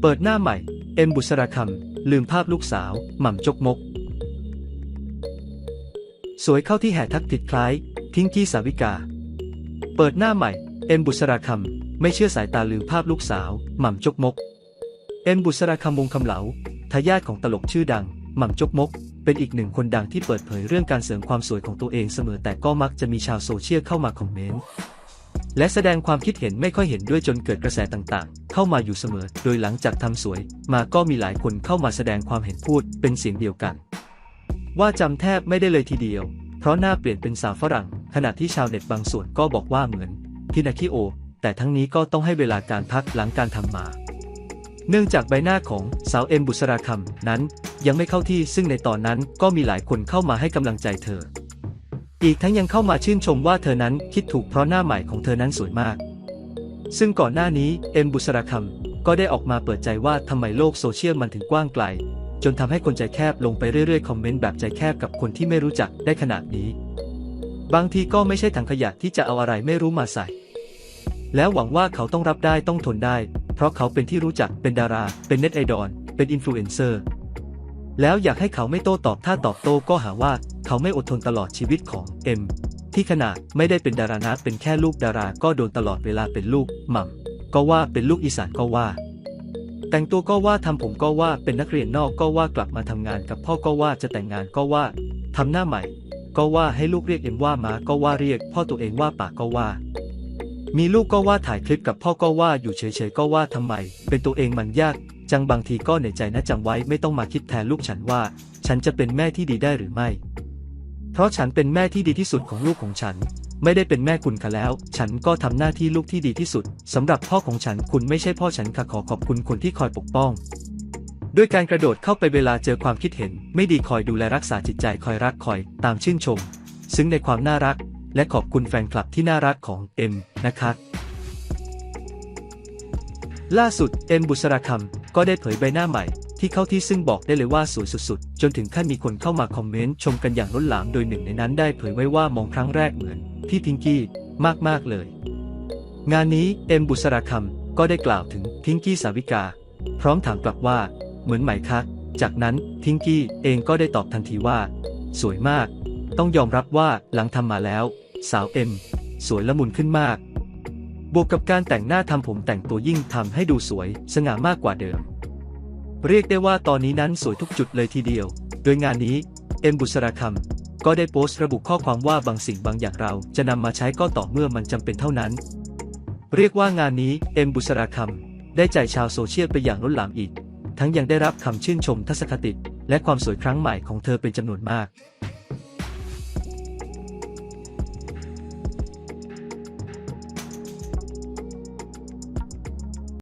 เปิดหน้าใหม่ เอ็มบุษราคำลืมภาพลูกสาว หม่ำจกมก สวยเข้าที่แห่ทักติดคล้ายพิงกี้สาวิกา เปิดหน้าใหม่ เอ็มบุษราคำไม่เชื่อสายตาลืมภาพลูกสาว หม่ำจกมก เอ็มบุษราคำวงคำเหลาทายาทของตลกชื่อดัง หม่ำจกมก เป็นอีกหนึ่งคนดังที่เปิดเผยเรื่องการเสริมความสวยของตัวเองเสมอแต่ก็มักจะมีชาวโซเชียลเข้ามาคอมเมนต์ และแสดงความคิดเห็นไม่ค่อยเห็นด้วยจนเกิดกระแสต่างๆ เข้ามาอยู่เสมอ โดยหลังจากทำสวย มาก็มีหลายคนเข้ามาแสดงความเห็นพูดเป็นเสียงเดียวกัน ว่าจำแทบไม่ได้เลยทีเดียว เพราะหน้าเปลี่ยนเป็นสาวฝรั่ง ขณะที่ชาวเน็ตบางส่วนก็บอกว่าเหมือนพินาคิโอ แต่ทั้งนี้ก็ต้องให้เวลาการพักหลังการทำมา เนื่องจากใบหน้าของสาวเอ็มบุษราคำนั้น ยังไม่เข้าที่ซึ่งในตอนนั้นก็มีหลายคนเข้ามาให้กำลังใจเธอ อีกทั้งยังเข้ามาชื่นชมว่าเธอนั้นคิดถูกเพราะหน้าใหม่ของเธอนั้นสวยมาก ซึ่งก่อนหน้านี้เอ็มบุษราคำก็ได้ออกมาเปิดใจว่าทำไมโลกโซเชียลมันถึงกว้างไกล จนทำให้คนใจแคบลงไปเรื่อยๆ คอมเมนต์แบบใจแคบกับคนที่ไม่รู้จักได้ขนาดนี้ บางทีก็ไม่ใช่ถังขยะที่จะเอาอะไรไม่รู้มาใส่ แล้วหวังว่าเขาต้องรับได้ต้องทนได้ เพราะเขาเป็นที่รู้จักเป็นดารา เป็นเน็ตไอดอลเป็นอินฟลูเอนเซอร์ แล้วอยากให้เขาไม่โต้ตอบถ้าตอบโต้ก็หาว่าเขาไม่อดทนตลอดชีวิตของเอ็มที่ขนาดไม่ได้เป็นดารานะเป็นแค่ลูกดาราก็โดนตลอดเวลาเป็นลูกหม่ำก็ว่าเป็นลูกอีสานก็ว่า แต่งตัวก็ว่าทำผมก็ว่าเป็นนักเรียนนอกก็ว่ากลับมาทำงานกับพ่อก็ว่าจะแต่งงานก็ว่าทำหน้าใหม่ ก็ว่าให้ลูกเรียกเอ็มว่ามาก็ว่าเรียก พ่อตัวเองว่าป่ากก็ว่า มีลูกก็ว่าถ่ายคลิปกับพ่อก็ว่าอยู่เฉยๆก็ว่าทำไม เป็นตัวเองมันยาก จังบางทีก็เหนื่อยใจนะจำไว้ไม่ต้องมาคิดแทนลูกฉันว่า ฉันจะเป็นแม่ที่ดีได้หรือไม่ เพราะฉันเป็นแม่ที่ดีที่สุดของลูกของฉัน ไม่ได้เป็นแม่คุณค่ะแล้ว ฉันก็ทำหน้าที่ลูกที่ดีที่สุดสำหรับพ่อของฉันคุณไม่ใช่พ่อฉันค่ะขอขอบคุณคนที่คอยปกป้อง ด้วยการกระโดดเข้าไปเวลาเจอความคิดเห็น ไม่ดีคอยดูแลรักษาจิตใจคอยรักคอย ตามชื่นชม ซึ่งในความน่ารัก และขอบคุณแฟนคลับที่น่ารักของเอ็มนะคะล่าสุดเอ็มบุษราคำ ก็ได้เผยใบหน้าใหม่ ที่เข้าที่ซึ่งบอกได้เลยว่าสวยสุดๆ จนถึงขั้นมีคนเข้ามาคอมเมนต์ชมกันอย่างล้นหลามโดยหนึ่งในนั้นได้เผยไว้ว่ามองครั้งแรกเหมือนพี่พิงกี้มากๆเลย งานนี้เอ็มบุษราคำก็ได้กล่าวถึงพิงกี้สาวิกา พร้อมถามกลับว่า เหมือนไหมคะ จากนั้นพิงกี้เองก็ได้ตอบทันทีว่า สวยมาก ต้องยอมรับว่าหลังทำมาแล้ว สาวเอ็มสวยละมุนขึ้นมาก บวกกับการแต่งหน้าทำผมแต่งตัวยิ่งทำให้ดูสวย สง่ามากกว่าเดิม เรียกได้ว่าตอนนี้นั้นสวยทุกจุดเลยทีเดียว โดยงานนี้ เอ็มบุษราคำก็ได้โพสต์ระบุข้อความว่าบางสิ่งบางอย่างเราจะนำมาใช้ก็ต่อเมื่อมันจำเป็นเท่านั้น เรียกว่างานนี้เอ็มบุษราคำได้ใจชาวโซเชียลไปอย่างล้นหลามอีก ทั้งยังได้รับคำชื่นชมทัศนคติ และความสวยครั้งใหม่ของเธอเป็นจำนวนมาก